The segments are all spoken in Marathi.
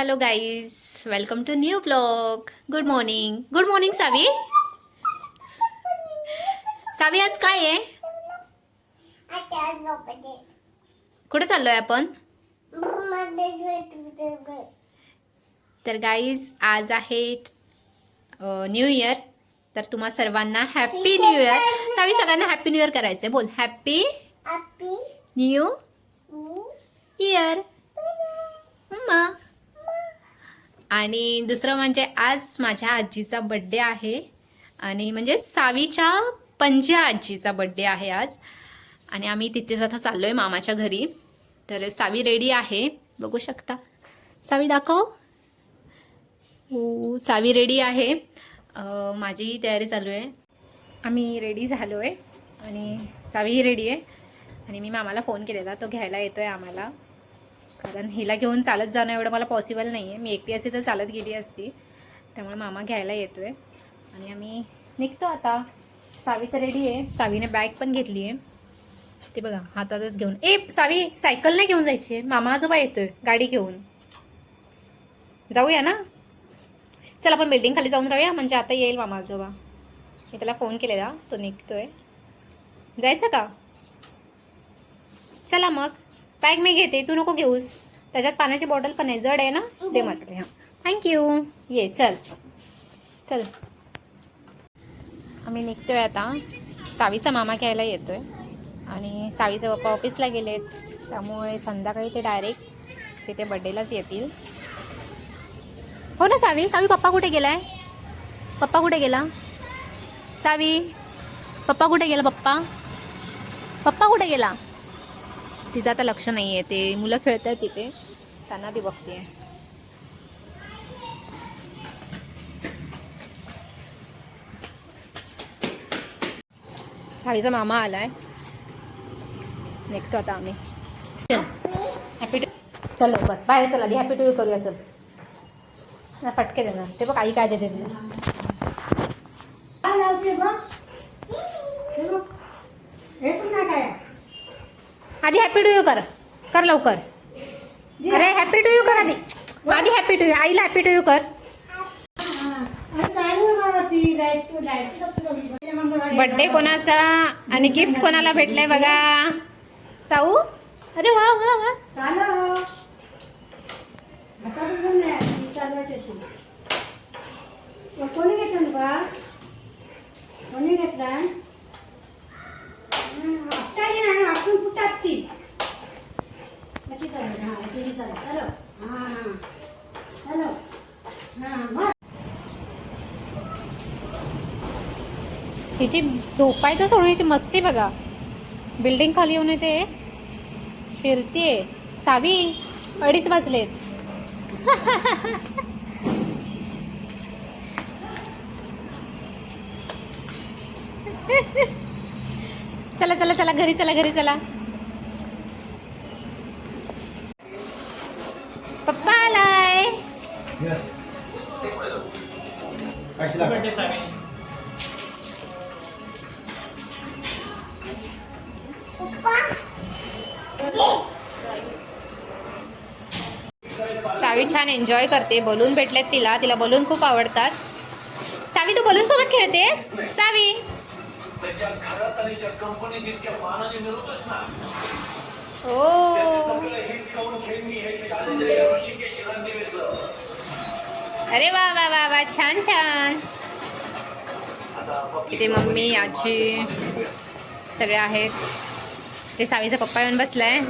Hello guys welcome to new blog good morning good morning Savi Savi आज काय आहे? कुठे चाललोय आपण? तर गाईज आज आहे न्यू इयर तर तुम्हा सर्वांना हॅपी न्यू इयर सावी सगळ्यांना हॅपी न्यू इयर करायचंय. बोल हॅपी न्यू इयर आणि दुसरं म्हणजे आज माझ्या आजीचा बड्डे आहे. आणि म्हणजे सावीच्या पंजा आजीचा बड्डे आहे आज. आणि आम्ही तिथेच आता चाललो आहे मामाच्या घरी. तर सावी रेडी आहे. बघू शकता. सावी दाखव. हो सावी रेडी आहे. माझीही तयारी चालू आहे. आम्ही रेडी झालो आहे आणि सावीही रेडी आहे. आणि मी मामाला फोन केलेला. तो घ्यायला येतो आहे आम्हाला. कारण हिला घेऊन चालत जाणं एवढं मला पॉसिबल नाही आहे मी एकटी असते तर चालत गेली असती. त्यामुळे मामा घ्यायला येतो आहे आणि आम्ही निघतो आता. सावी तर रेडी आहे. सावीने बॅग पण घेतली आहे. ते बघा हातातच घेऊन. ए सावी सायकल नाही घेऊन जायची. आहे मामा आजोबा येतोय. गाडी घेऊन. जाऊया ना? चल आपण बिल्डिंग खाली जाऊन राहूया. म्हणजे आता येईल मामा आजोबा. मी त्याला फोन केलेला. तो निघतोय. जायचं का? चला मग. बॅग मी घेते तू नको घेऊस. त्याच्यात पाण्याची बॉटल पण आहे जड आहे ना? दे माझ्याकडे हां. थँक्यू ये चल. चल. आम्ही निघतोय आता. सावीचा मामा घ्यायला येतोय. आणि सावीचे पप्पा ऑफिसला गेलेत. त्यामुळे संध्याकाळी ते डायरेक्ट तिथे बड्डेलाच येतील. हो ना सावी? सावी पप्पा कुठे गेलाय? पप्पा कुठे गेला? सावी? पप्पा कुठे गेला पप्पा? पप्पा कुठे गेला? तिचं आता लक्ष नाही आहे ते मुलं खेळत आहेत तिथे. त्यांना ती बघते साडीचा मामा आलाय. निघतो आता आम्ही. हॅपी टू चल लवकर. बाहेर चला. आधी हॅपी टू यू करूया चल. ना फटके देणार. ते बघ आई काय देते तुला आधी हॅपी टू यू कर. कर लवकर. अरे हॅपी टू यू कर आधी. आधी हॅपी टू यू आईला हॅपी टू यू कर. बर्थडे कोणाचा आणि गिफ्ट कोणाला भेटलंय बघा. साऊ? अरे वा वा वा. कोणी घेतलं बा कोणी घेतला? हिची झोपायचं सोडून हिची मस्ती बघा. बिल्डिंग खाली येऊन येते. फिरतीये. सावी अडीच वाजलेत. चला चला चला घरी चला घरी चला. पप्पा आलाय. सावी छान एन्जॉय करते. बलून भेटलेत तिला. तिला बलून खूप आवडतात. सावी तू बलून सोबत खेळतेस? सावी. हो ओ. अरे वा वा वा वा छान छान. इथे मम्मी आजी सगळे आहेत. ते सावीचा पप्पा येऊन बसलाय.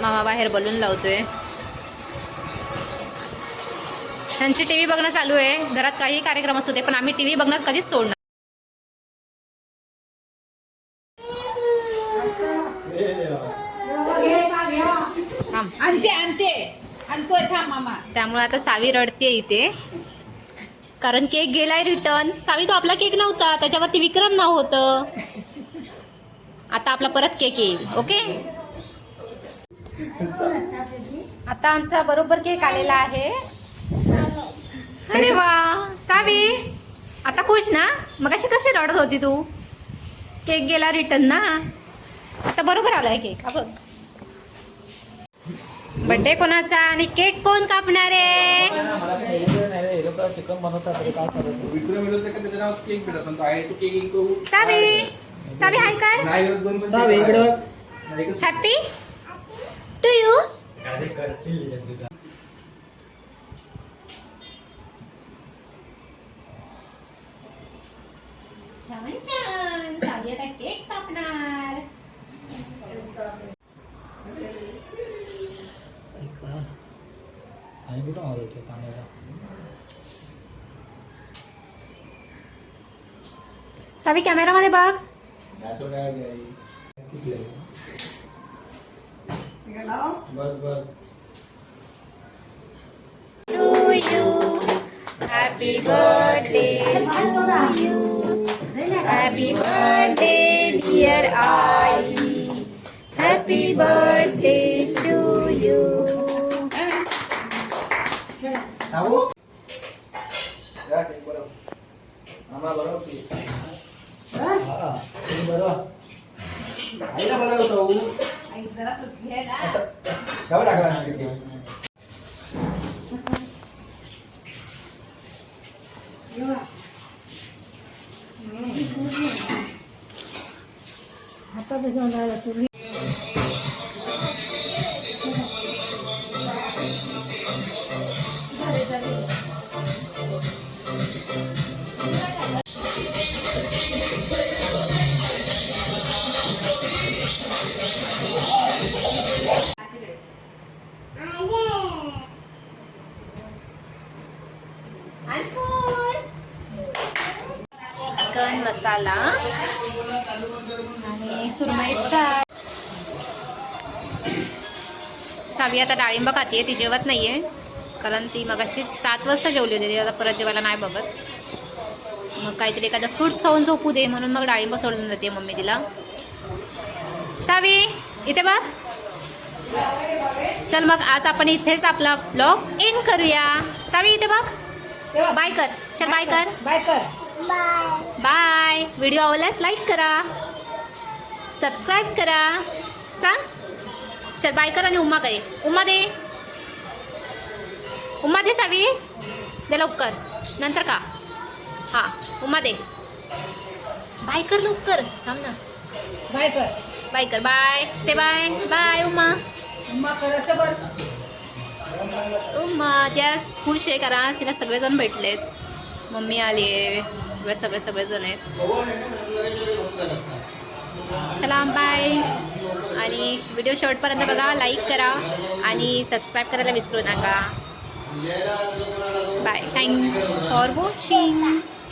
मामा बाहेर बलून लावतोय. त्यांची टी व्ही बघणं चालू आहे. घरात काही कार्यक्रम असू दे पण आम्ही टी व्ही बघणं कधीच सोडणार त्यामुळे आता सावी रडते इथे. कारण केक गेलाय रिटर्न सावी तो आपला केक नव्हता. त्याच्यावरती विक्रम नाव होतं. आता आपला परत केक येईल ओके? आता आमचा बरोबर केक आलेला आहे. अरे वा सावी आता खुश ना? मग अशी कशी रडत होती तू? केक गेला रिटर्न ना? आता बरोबर आलाय केक हा बघ. बर्थडे कोणाचा आणि केक कोण कापणार आहे? रे. हे लोकं चिकन बनवतात रे, काय करायचं मित्र मिळवते का त्याच्या नावात केक भेटत पण तो आहे तो केक एक करू सावी सावी हाय कर नाही गरज दोन पण सावे, केक इकडं आहे. बघ. नाही एकच हॅपी टू यू छान छान सावी आता केक कापणार आणि कुठं आवाज येतोय पाण्याचा सावी कॅमेरामध्ये बघ? बस बस to you. Happy birthday to you. Happy birthday, dear Ai. Happy birthday to you. सावू या केक बनव आम्हाला बनव केक. हा, तुम्ही बरं. आईला बनव सावू आई जरा सुट्टी आहे ना असं जाऊ टाका ना केक. हातात घेऊन राहिला तुम्ही चिकन मसाला आणि सुरमई फ्राय. सावी आता डाळिंब खाते ती जेवत नाहीये कारण ती मगाशी सात वाजता जेवली होती ती आता परत जेवायला नाही बघत. मग काहीतरी एखादं फ्रुट्स खाऊन झोपू दे म्हणून मग डाळिंब सोडून जाते मम्मी तिला. सावी इथे बघ. चल मग आज आपण इथेच आपला ब्लॉग एंड करूया. सावी इथे बघ. बाय कर. चल बाय कर. बाय कर. बाय. व्हिडिओ आवडल्यास लाईक करा. सबस्क्राईब करा. सांग. चल बाय कर आणि उम्मा करे उम्मा दे. उम्मा दे सावी. दे लवकर. नंतर का? हां उम्मा दे. बाय कर लवकर. थांब ना. बाय कर. बाय कर. बाय. Say bye. बाय उम्मा मग कर असं कर. त्या खुश आहे कारण तिला सगळेजण भेटलेत. मम्मी आली आहे सगळे सगळे सगळेजण आहेत. चला बाय आणि व्हिडिओ शेवटपर्यंत बघा लाईक करा आणि सबस्क्राईब करायला विसरू नका. Bye thanks for watching